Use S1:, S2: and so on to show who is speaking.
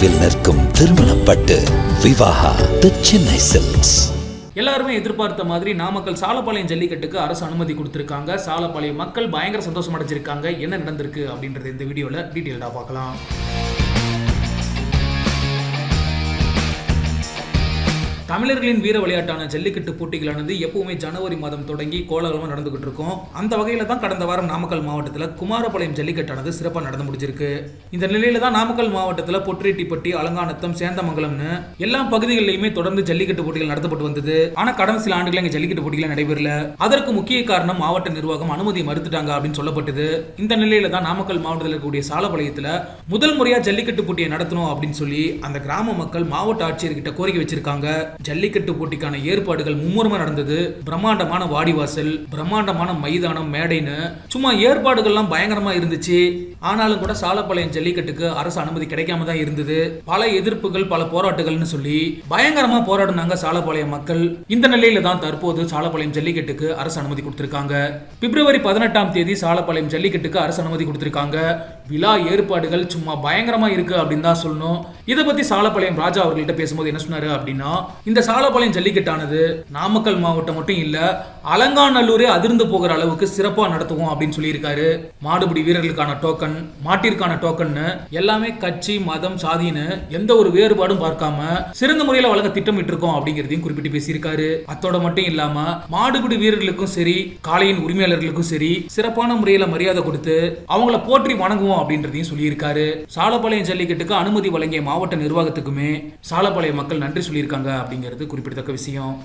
S1: நினைவில் நிற்கும் திருமணப்பட்டு விவாகா தி சென்னை சில்க்ஸ்
S2: எல்லாருமே எதிர்பார்த்த மாதிரி நாமக்கல் சாலப்பாளையம் ஜல்லிக்கட்டுக்கு அரசு அனுமதி கொடுத்துருக்காங்க. சாலப்பாளையம் மக்கள் பயங்கர சந்தோஷம் அடைஞ்சிருக்காங்க. என்ன நடந்திருக்கு அப்படின்றது இந்த வீடியோவில் டீட்டெயில்டாக பார்க்கலாம். தமிழர்களின் வீர விளையாட்டான ஜல்லிக்கட்டு போட்டிகளானது எப்பவுமே ஜனவரி மாதம் தொடங்கி கோலாகலமாக நடந்துகிட்டு இருக்கும். அந்த வகையில் தான் கடந்த வாரம் நாமக்கல் மாவட்டத்தில் குமாரபாளையம் ஜல்லிக்கட்டானது சிறப்பாக நடந்து முடிஞ்சிருக்கு. இந்த நிலையில தான் நாமக்கல் மாவட்டத்தில் பொற்றிட்டிப்பட்டி அலங்காநத்தம் சேந்தமங்கலம்னு எல்லா பகுதிகளிலுமே தொடர்ந்து ஜல்லிக்கட்டு போட்டிகள் நடத்தப்பட்டு வந்தது. ஆனால் கடந்த சில ஆண்டுகள் இங்கே ஜல்லிக்கட்டு போட்டிகள் நடைபெறல. அதற்கு முக்கிய காரணம் மாவட்ட நிர்வாகம் அனுமதி மறுத்துட்டாங்க அப்படின்னு சொல்லப்பட்டது. இந்த நிலையில தான் நாமக்கல் மாவட்டத்தில் இருக்கக்கூடிய சாலப்பாளையத்தில் முதல் முறையாக ஜல்லிக்கட்டு போட்டியை நடத்தணும் அப்படின்னு சொல்லி அந்த கிராம மக்கள் மாவட்ட ஆட்சியர்கிட்ட கோரிக்கை வச்சிருக்காங்க. ஜல்லிக்கட்டு போட்டிக்கான ஏற்பாடுகள் மும்முரமா நடந்தது. பிரம்மாண்டமான வாடிவாசல் பிரம்மாண்டமான மைதானம் மேடைன்னு சும்மா ஏற்பாடுகள்லாம் பயங்கரமா இருந்துச்சு. ஆனாலும் கூட சாலப்பாளையம் ஜல்லிக்கட்டுக்கு அரசு அனுமதி கிடைக்காம தான் இருந்தது. பல எதிர்ப்புகள் பல போராட்டங்கள்னு சொல்லி பயங்கரமா போராடினாங்க சாலப்பாளையம் மக்கள். இந்த நிலையில தான் தற்போது சாலப்பாளையம் ஜல்லிக்கட்டுக்கு அரசு அனுமதி கொடுத்திருக்காங்க. பிப்ரவரி பதினெட்டாம் தேதி சாலப்பாளையம் ஜல்லிக்கட்டுக்கு அரசு அனுமதி கொடுத்திருக்காங்க. விழா ஏற்பாடுகள் சும்மா பயங்கரமா இருக்கு அப்படின்னு தான் சொல்லணும். இதை பத்தி சாலப்பாளையம் ராஜா அவர்கள்ட்ட பேசும்போது என்ன சொன்னாரு அப்படின்னா இந்த சாலப்பாளையம் ஜல்லிக்கட்டானது நாமக்கல் மாவட்டம் மட்டும் இல்ல அலங்காநல்லூரே அதிர்ந்து போகிற அளவுக்கு சிறப்பா நடத்துவோம் அப்படின்னு சொல்லியிருக்காரு. மாடுபிடி வீரர்களுக்கான டோக்கன் மாட்டிற்கான டோக்கன்னு எல்லாமே கட்சி மதம் சாதின்னு எந்த ஒரு வேறுபாடும் பார்க்காம சிறந்த முறையில் வழங்க திட்டமிட்டு இருக்கோம் அப்படிங்கிறதையும் குறிப்பிட்டு பேசியிருக்காரு. அத்தோட மட்டும் இல்லாம மாடுபிடி வீரர்களுக்கும் சரி காளையின் உரிமையாளர்களுக்கும் சரி சிறப்பான முறையில மரியாதை கொடுத்து அவங்கள போற்றி வணங்குவோம் அப்படின்றதையும் சொல்லியிருக்காரு. சாலப்பாளையம் ஜல்லிக்கட்டுக்கு அனுமதி வழங்கிய மாவட்ட நிர்வாகத்துக்குமே சாலப்பாளையம் மக்கள் நன்றி சொல்லியிருக்காங்க அப்படிங்கிறது குறிப்பிடத்தக்க விஷயம்.